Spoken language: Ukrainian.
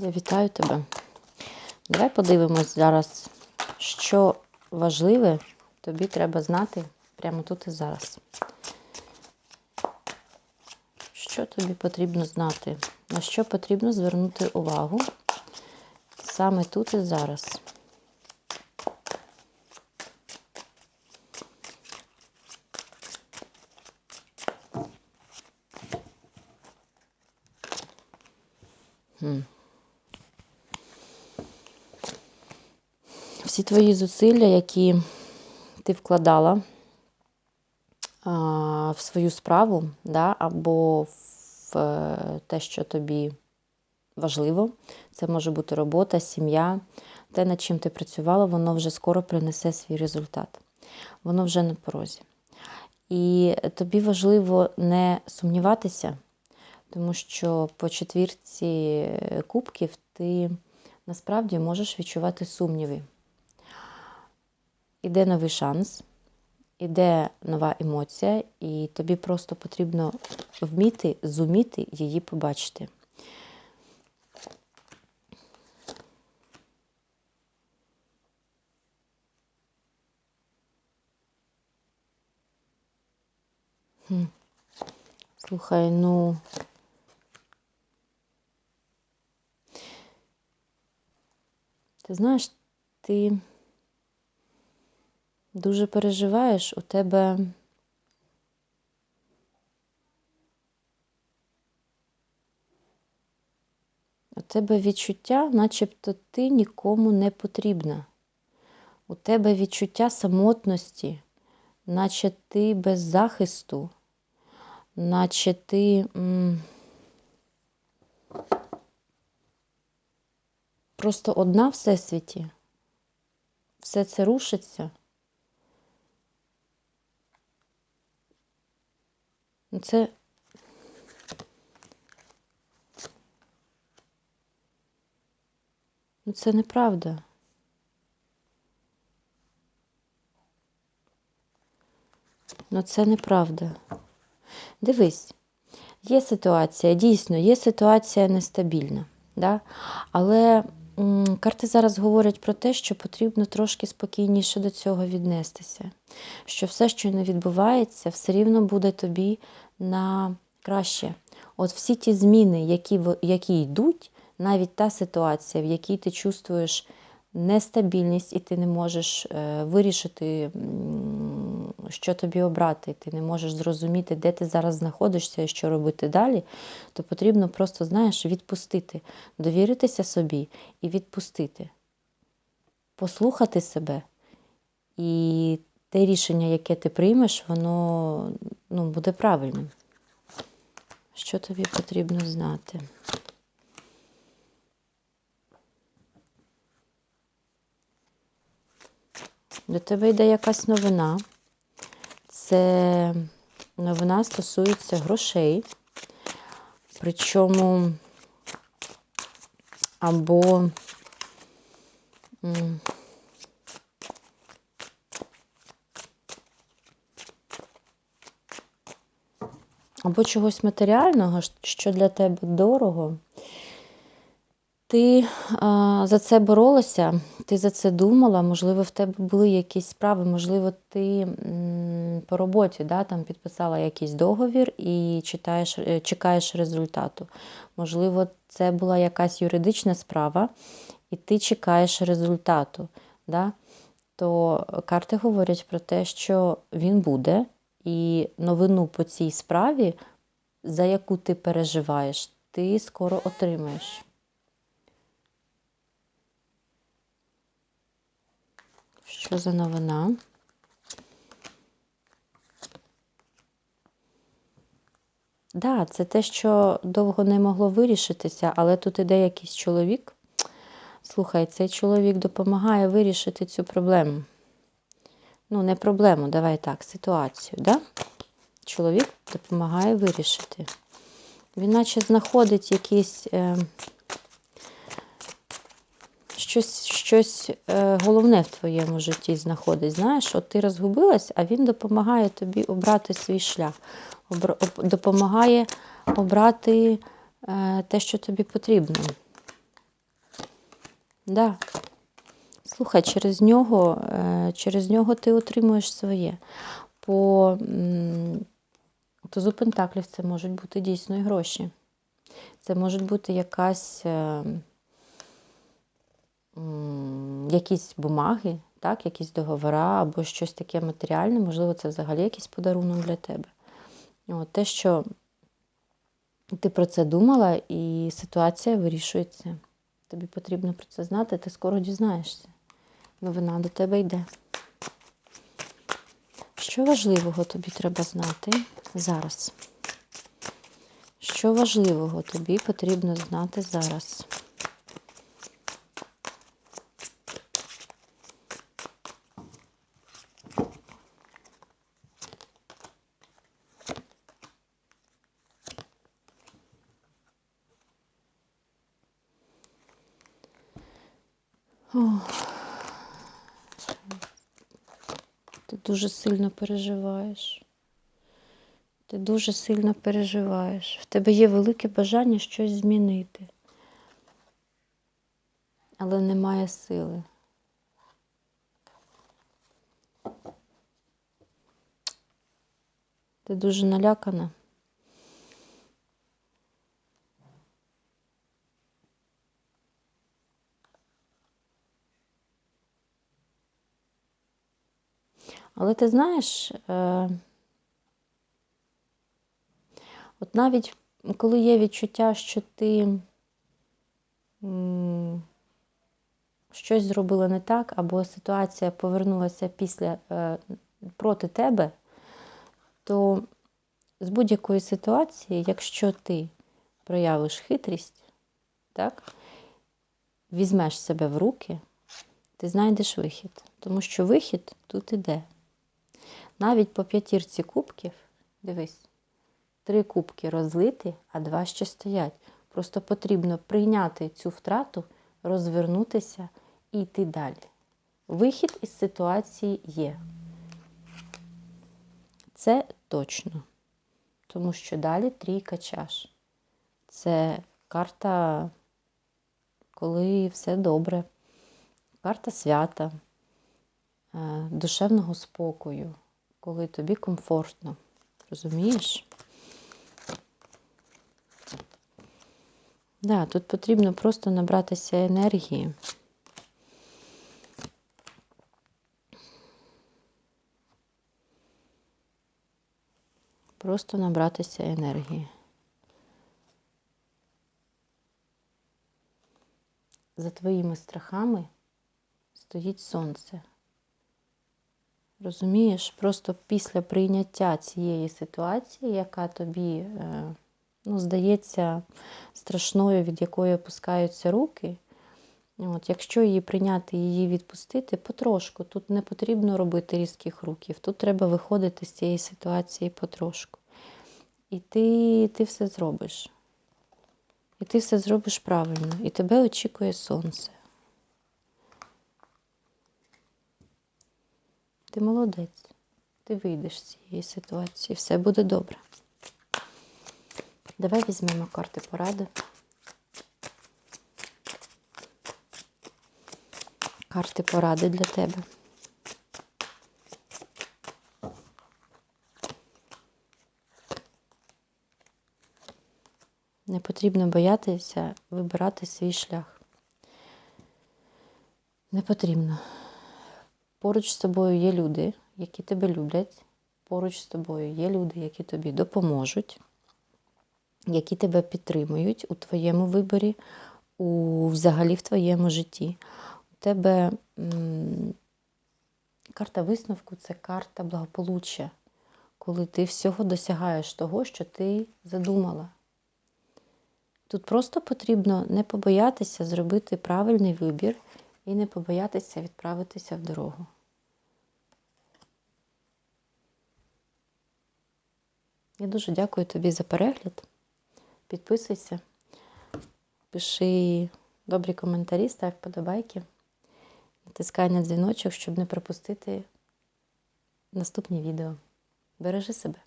Я вітаю тебе. Давай подивимось зараз, що важливе тобі треба знати прямо тут і зараз. Що тобі потрібно знати? На що потрібно звернути увагу саме тут і зараз? Хм. Всі твої зусилля, які ти вкладала в свою справу, да, або в е, те, що тобі важливо, це може бути робота, сім'я, те, над чим ти працювала, воно вже скоро принесе свій результат. Воно вже на порозі. І тобі важливо не сумніватися, тому що по четвірці кубків ти насправді можеш відчувати сумніви. Іде новий шанс, іде нова емоція, і тобі просто потрібно вміти, зуміти її побачити. Слухай, ну. Ти знаєш, ти дуже переживаєш у тебе. У тебе відчуття, начебто ти нікому не потрібна. У тебе відчуття самотності, наче ти без захисту, наче ти м просто одна всесвіті. Все це рушиться. Ну, Це Ну, це неправда. Ну, це неправда. Дивись, є ситуація, дійсно, є ситуація нестабільна. Да? Але карти зараз говорять про те, що потрібно трошки спокійніше до цього віднестися. Що все, що не відбувається, все рівно буде тобі на краще. От всі ті зміни, які, які йдуть, навіть та ситуація, в якій ти чувствуєш нестабільність, і ти не можеш е, вирішити, що тобі обрати, ти не можеш зрозуміти, де ти зараз знаходишся і що робити далі, то потрібно просто, знаєш, відпустити, довіритися собі і відпустити, послухати себе. І те рішення, яке ти приймеш, воно ну, буде правильним. Що тобі потрібно знати? До тебе йде якась новина. Це новина стосується грошей. Причому або або чогось матеріального, що для тебе дорого. Ти а, за це боролася, ти за це думала, можливо, в тебе були якісь справи, можливо, ти по роботі да, там підписала якийсь договір і читаєш, е, чекаєш результату. Можливо, це була якась юридична справа, і ти чекаєш результату. Да? То карти говорять про те, що він буде, і новину по цій справі, за яку ти переживаєш, ти скоро отримаєш. Що за новина? Да, це те, що довго не могло вирішитися, але тут іде якийсь чоловік. Слухай, цей чоловік допомагає вирішити цю проблему. Ну, не проблему, давай так, ситуацію, да? Чоловік допомагає вирішити. Він наче знаходить якісь. Е, щось щось е, головне в твоєму житті знаходить. Знаєш, от ти розгубилась, а він допомагає тобі обрати свій шлях, допомагає обрати е, те, що тобі потрібно. Да. Слухай, через нього, е, через нього ти отримуєш своє. По тузу Пентаклів це можуть бути дійсно і гроші. Це можуть бути якась, е, м, якісь бумаги, так, якісь договори або щось таке матеріальне, можливо, це взагалі якийсь подарунок для тебе. От, те, що ти про це думала, і ситуація вирішується. Тобі потрібно про це знати, ти скоро дізнаєшся. Новина до тебе йде. Що важливого тобі треба знати зараз? Що важливого тобі потрібно знати зараз? Ох. Ти дуже сильно переживаєш. Ти дуже сильно переживаєш. В тебе є велике бажання щось змінити, але немає сили. Ти дуже налякана. Але ти знаєш, е, от навіть коли є відчуття, що ти щось зробила не так, або ситуація повернулася після е, проти тебе, то з будь-якої ситуації, якщо ти проявиш хитрість, так, візьмеш себе в руки, ти знайдеш вихід. Тому що вихід тут іде. Навіть по п'ятірці кубків, дивись, три кубки розлиті, а два ще стоять. Просто потрібно прийняти цю втрату, розвернутися і йти далі. Вихід із ситуації є. Це точно. Тому що далі трійка чаш. Це карта, коли все добре, карта свята, е, душевного спокою, коли тобі комфортно. Розумієш? Да, тут потрібно просто набратися енергії. Просто набратися енергії. За твоїми страхами стоїть сонце. Розумієш, просто після прийняття цієї ситуації, яка тобі, е, ну, здається, страшною, від якої опускаються руки, от, якщо її прийняти її відпустити, потрошку, тут не потрібно робити різких руків, тут треба виходити з цієї ситуації потрошку. І ти, ти все зробиш. І ти все зробиш правильно, і тебе очікує сонце. Ти молодець, ти вийдеш з цієї ситуації, все буде добре. Давай візьмемо карти поради. Карти поради для тебе. Не потрібно боятися вибирати свій шлях. Не потрібно. Поруч з тобою є люди, які тебе люблять. Поруч з тобою є люди, які тобі допоможуть, які тебе підтримують у твоєму виборі, у, взагалі в твоєму житті. У тебе м, карта висновку це карта благополуччя, коли ти всього досягаєш того, що ти задумала. Тут просто потрібно не побоятися зробити правильний вибір і не побоятися відправитися в дорогу. Я дуже дякую тобі за перегляд. Підписуйся, пиши добрі коментарі, став подобайки, натискай на дзвіночок, щоб не пропустити наступні відео. Бережи себе.